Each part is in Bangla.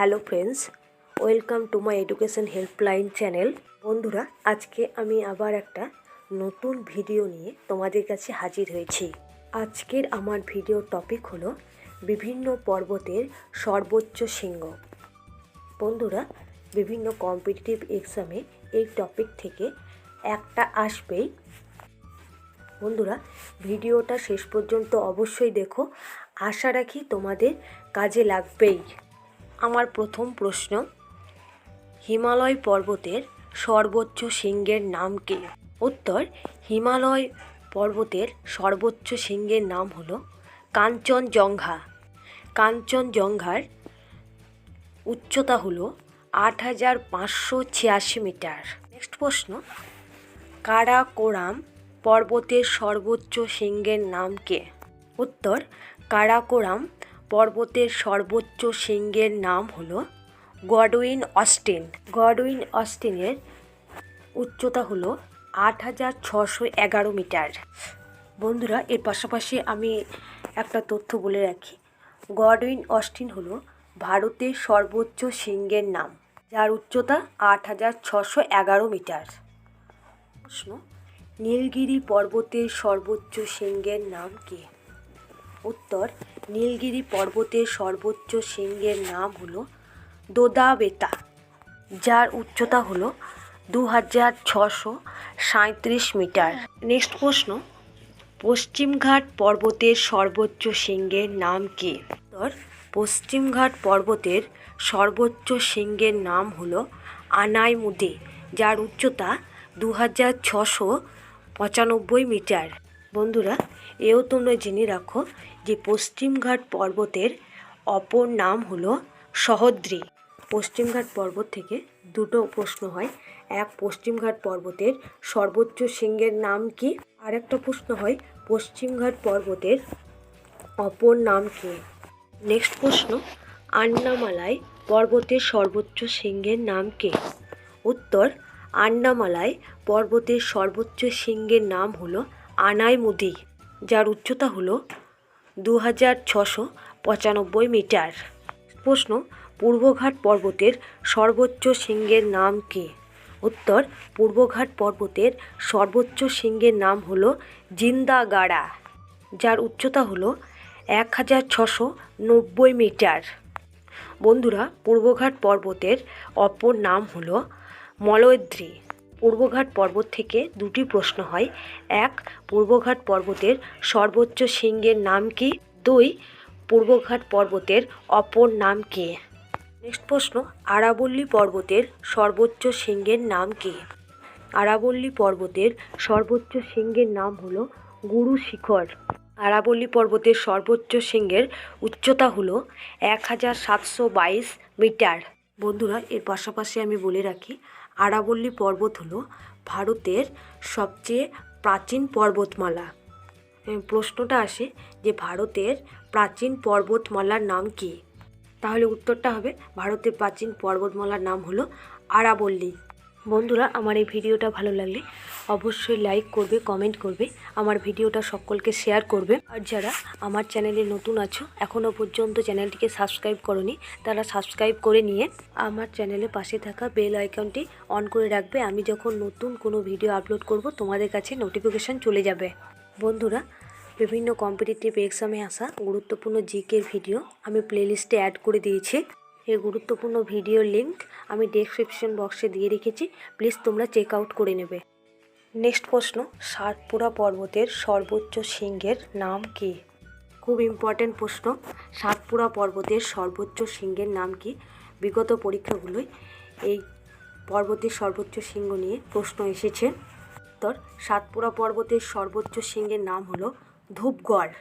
Hello friends, welcome to my education helpline channel. বন্ধুরা, আজকে আমি আবার একটা নতুন ভিডিও নিয়ে তোমাদের কাছে হাজির হয়েছি। আজকের আমার ভিডিও টপিক হলো বিভিন্ন পর্বতের সর্বোচ্চ শৃঙ্গ। বন্ধুরা, বিভিন্ন কম্পিটিটিভ এক্সামে এই টপিক থেকে একটা আসবেই। বন্ধুরা, ভিডিওটা শেষ পর্যন্ত অবশ্যই দেখো। আশা রাখি তোমাদের কাজে লাগবেই। আমার প্রথম প্রশ্ন, হিমালয় পর্বতের সর্বোচ্চ শৃঙ্গের নাম কি? উত্তর, হিমালয় পর্বতের সর্বোচ্চ শৃঙ্গের নাম হলো কাঞ্চনজঙ্ঘা। কাঞ্চনজঙ্ঘার উচ্চতা হলো আট হাজার পাঁচশো ছিয়াশি মিটার। নেক্সট প্রশ্ন, কারাকোরাম পর্বতের সর্বোচ্চ শৃঙ্গের নাম কে? উত্তর, কারাকোরাম পর্বতের সর্বোচ্চ শৃঙ্গের নাম হল গডউইন অস্টিন। গডউইন অস্টিনের উচ্চতা হলো আট হাজার ছশো এগারো মিটার। বন্ধুরা, এর পাশাপাশি আমি একটা তথ্য বলে রাখি। গডউইন অস্টিন হলো ভারতের সর্বোচ্চ শৃঙ্গের নাম, যার উচ্চতা আট হাজার ছশো এগারো মিটার। প্রশ্ন, নীলগিরি পর্বতের সর্বোচ্চ শৃঙ্গের নাম কি? উত্তর নীলগিরি পর্বতের সর্বোচ্চ শৃঙ্গের নাম হলো দোদাবেতা, যার উচ্চতা হলো দু হাজার ছশো সাঁত্রিশ মিটার। নেক্সট প্রশ্ন, পশ্চিমঘাট পর্বতের সর্বোচ্চ শৃঙ্গের নাম কি? উত্তর, পশ্চিমঘাট পর্বতের সর্বোচ্চ শৃঙ্গের নাম হলো আনাইমুদে, যার উচ্চতা দু হাজার ছশো পঁচানব্বই মিটার। বন্ধুরা, এও তোমরা জেনে রাখো যে পশ্চিমঘাট পর্বতের অপর নাম হলো সহদ্রি। পশ্চিমঘাট পর্বত থেকে দুটো প্রশ্ন হয়। এক, পশ্চিমঘাট পর্বতের সর্বোচ্চ শৃঙ্গের নাম কি? আর একটা প্রশ্ন হয়, পশ্চিমঘাট পর্বতের অপর নাম কি? নেক্সট প্রশ্ন, আন্নামালাই পর্বতের সর্বোচ্চ শৃঙ্গের নাম কি? উত্তর, আন্নামালাই পর্বতের সর্বোচ্চ শৃঙ্গের নাম হলো আনাইমুদি, যার উচ্চতা হলো দু হাজার ছশো পঁচানব্বই মিটার। প্রশ্ন, পূর্বঘাট পর্বতের সর্বোচ্চ শৃঙ্গের নাম কি? উত্তর, পূর্বঘাট পর্বতের সর্বোচ্চ শৃঙ্গের নাম হল জিন্দাগাড়া, যার উচ্চতা হল এক হাজার ছশো নব্বই মিটার। বন্ধুরা, পূর্বঘাট পর্বতের অপর নাম হল মলয়দ্রি। পূর্বঘাট পর্বত থেকে দুটি প্রশ্ন হয়। এক, পূর্বঘাট পর্বতের সর্বোচ্চ শৃঙ্গের নাম কি? দুই, পূর্বঘাট পর্বতের অপর নাম কি? নেক্সট প্রশ্ন, আরাবল্লী পর্বতের সর্বোচ্চ শৃঙ্গের নাম কি? আরাবল্লী পর্বতের সর্বোচ্চ শৃঙ্গের নাম হলো গুরু শিখর। আরাবল্লী পর্বতের সর্বোচ্চ শৃঙ্গের উচ্চতা হলো এক হাজার সাতশো বাইশ মিটার। বন্ধুরা, এর পাশাপাশি আমি বলে রাখি আরাবল্লী পর্বত হল ভারতের সবচেয়ে প্রাচীন পর্বতমালা। প্রশ্নটা আসে যে ভারতের প্রাচীন পর্বতমালার নাম কি? তাহলে উত্তরটা হবে, ভারতের প্রাচীন পর্বতমালার নাম হলো আরাবল্লী। বন্ধুরা, আমার এই ভিডিওটা ভালো লাগলে অবশ্যই লাইক করবে কমেন্ট করবে, আমার ভিডিওটা সকলকে শেয়ার করবে। আর যারা আমার চ্যানেলে নতুন আছো এখনও পর্যন্ত চ্যানেলটিকে সাবস্ক্রাইব করনি, তারা সাবস্ক্রাইব করে নিয়ে আমার চ্যানেলে পাশে থাকা বেল আইকনটি অন করে রাখবে। আমি যখন নতুন কোনো ভিডিও আপলোড করব, তোমাদের কাছে নোটিফিকেশান চলে যাবে। বন্ধুরা, বিভিন্ন কম্পিটিটিভ এক্সামে আসা গুরুত্বপূর্ণ জিকের ভিডিও আমি প্লেলিস্টে অ্যাড করে দিয়েছি। এই গুরুত্বপূর্ণ ভিডিওর লিঙ্ক আমি ডেসক্রিপশন বক্সে দিয়ে রেখেছি। প্লিজ তোমরা চেক আউট করে নেবে। নেক্সট প্রশ্ন, সাতপুরা পর্বতের সর্বোচ্চ শৃঙ্গের নাম কি? খুব ইম্পর্ট্যান্ট প্রশ্ন। সাতপুরা পর্বতের সর্বোচ্চ শৃঙ্গের নাম কি? বিগত পরীক্ষাগুলোয় এই পর্বতের সর্বোচ্চ শৃঙ্গ নিয়ে প্রশ্ন এসেছে। উত্তর, সাতপুরা পর্বতের সর্বোচ্চ শৃঙ্গের নাম হলো ধূপগড়,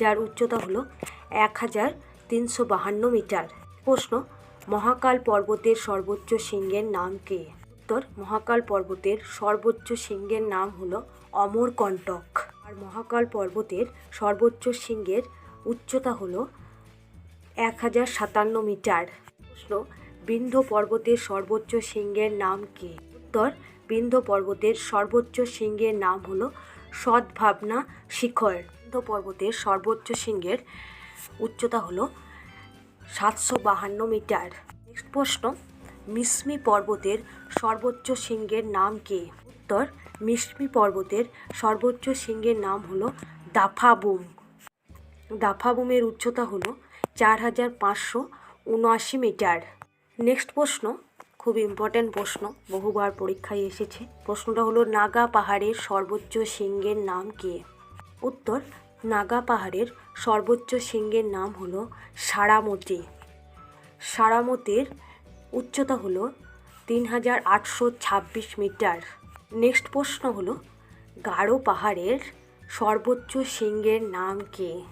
যার উচ্চতা হলো এক হাজার তিনশো বাহান্ন মিটার। প্রশ্ন, মহাকাল পর্বতের সর্বোচ্চ শৃঙ্গের নাম কে? উত্তর, মহাকাল পর্বতের সর্বোচ্চ শৃঙ্গের নাম হলো অমরকণ্টক। আর মহাকাল পর্বতের সর্বোচ্চ শৃঙ্গের উচ্চতা হলো এক হাজার সাতান্ন মিটার। প্রশ্ন, বিন্ধ্য পর্বতের সর্বোচ্চ শৃঙ্গের নাম কি? উত্তর, বিন্ধ্য পর্বতের সর্বোচ্চ শৃঙ্গের নাম হলো সদ্ভাবনা শিখর। বিন্ধ্য পর্বতের সর্বোচ্চ শৃঙ্গের উচ্চতা হলো সাতশো বাহান্ন মিটার। নেক্সট প্রশ্ন মিসমি পর্বতের সর্বোচ্চ শৃঙ্গের নাম কি? উত্তর মিসমি পর্বতের সর্বোচ্চ শৃঙ্গের নাম হলো দাফাবুম। দাফাবুমের উচ্চতা হলো চার হাজার পাঁচশো উনআশি মিটার। নেক্সট প্রশ্ন, খুব ইম্পর্ট্যান্ট প্রশ্ন, বহুবার পরীক্ষায় এসেছে। প্রশ্নটা হলো, নাগা পাহাড়ের সর্বোচ্চ শৃঙ্গের নাম কে? উত্তর নাগা পাহাড়ের সর্বোচ্চ শৃঙ্গের নাম হল সারামতি। সারামতির উচ্চতা হলো তিন হাজার আটশো ছাব্বিশ মিটার। নেক্সট প্রশ্ন হলো, গারো পাহাড়ের সর্বোচ্চ শৃঙ্গের নাম কি?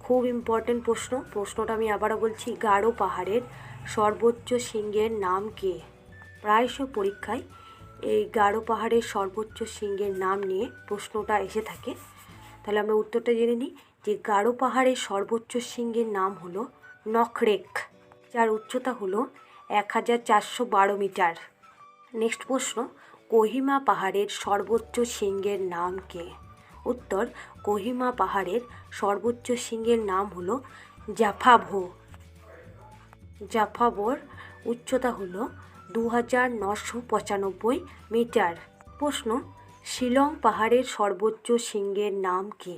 খুব ইম্পর্টেন্ট প্রশ্ন। প্রশ্নটা আমি আবারও বলছি, গারো পাহাড়ের সর্বোচ্চ শৃঙ্গের নাম কি? প্রায়শ পরীক্ষায় এই গারো পাহাড়ের সর্বোচ্চ শৃঙ্গের নাম নিয়ে প্রশ্নটা এসে থাকে। তাহলে আমরা উত্তরটা জেনে নিই যে গারো পাহাড়ের সর্বোচ্চ শৃঙ্গের নাম হলো নখরেক, যার উচ্চতা হলো এক হাজার চারশো বারো মিটার। নেক্সট প্রশ্ন, কোহিমা পাহাড়ের সর্বোচ্চ শৃঙ্গের নাম কে? উত্তর, কোহিমা পাহাড়ের সর্বোচ্চ শৃঙ্গের নাম হলো জাফাভো। জাফাবোর উচ্চতা হলো দু হাজার নশো পঁচানব্বই মিটার। প্রশ্ন শিলং পাহাড়ের সর্বোচ্চ শৃঙ্গের নাম কি?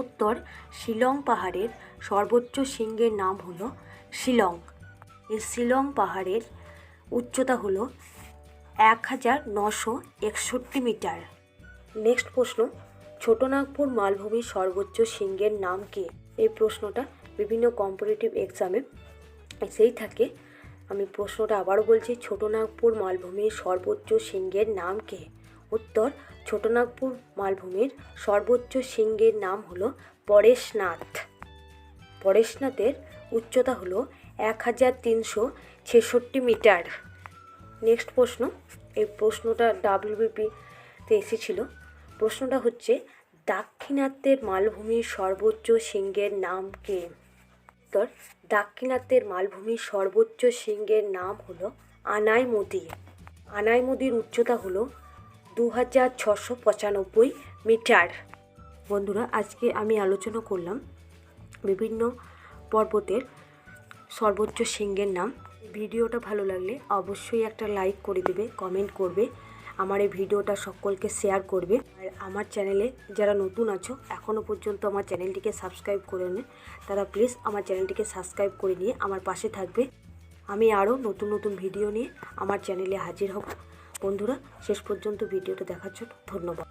উত্তর, শিলং পাহাড়ের সর্বোচ্চ শৃঙ্গের নাম হলো শিলং। এই শিলং পাহাড়ের উচ্চতা হলো এক হাজার নশো একষট্টি মিটার। নেক্সট প্রশ্ন, ছোটনাগপুর মালভূমির সর্বোচ্চ শৃঙ্গের নাম কি? এই প্রশ্নটা বিভিন্ন কম্পিটিটিভ এক্সামে সেই থাকে। আমি প্রশ্নটা আবারও বলছি, ছোটনাগপুর মালভূমির সর্বোচ্চ শৃঙ্গের নাম কে? উত্তর ছোটনাগপুর মালভূমির সর্বোচ্চ শৃঙ্গের নাম হলো পরেশনাথ। পরেশনাথের উচ্চতা হলো এক হাজার তিনশো ছেষট্টি মিটার। নেক্সট প্রশ্ন, এই প্রশ্নটা ডাব্লিউবিপিতে এসেছিল। প্রশ্নটা হচ্ছে, দাক্ষিণাত্যের মালভূমির সর্বোচ্চ শৃঙ্গের নাম কে? উত্তর, দাক্ষিণাত্যের মালভূমির সর্বোচ্চ শৃঙ্গের নাম হলো আনাইমুদি। আনাইমুদির উচ্চতা হলো দু হাজার ছশো পঁচানব্বই মিটার। বন্ধুরা, আজকে আমি আলোচনা করলাম বিভিন্ন পর্বতের সর্বোচ্চ শৃঙ্গের নাম। ভিডিওটা ভালো লাগলে অবশ্যই একটা লাইক করে দেবে, কমেন্ট করবে, আমার এই ভিডিওটা সকলকে শেয়ার করবে। আর আমার চ্যানেলে যারা নতুন আছো এখনও পর্যন্ত আমার চ্যানেলটিকে সাবস্ক্রাইব করে নেন তারা প্লিজ আমার চ্যানেলটিকে সাবস্ক্রাইব করে নিয়ে আমার পাশে থাকবে। আমি আরও নতুন নতুন ভিডিও নিয়ে আমার চ্যানেলে হাজির হব। বন্ধুরা শেষ পর্যন্ত ভিডিওটা দেখার জন্য ধন্যবাদ।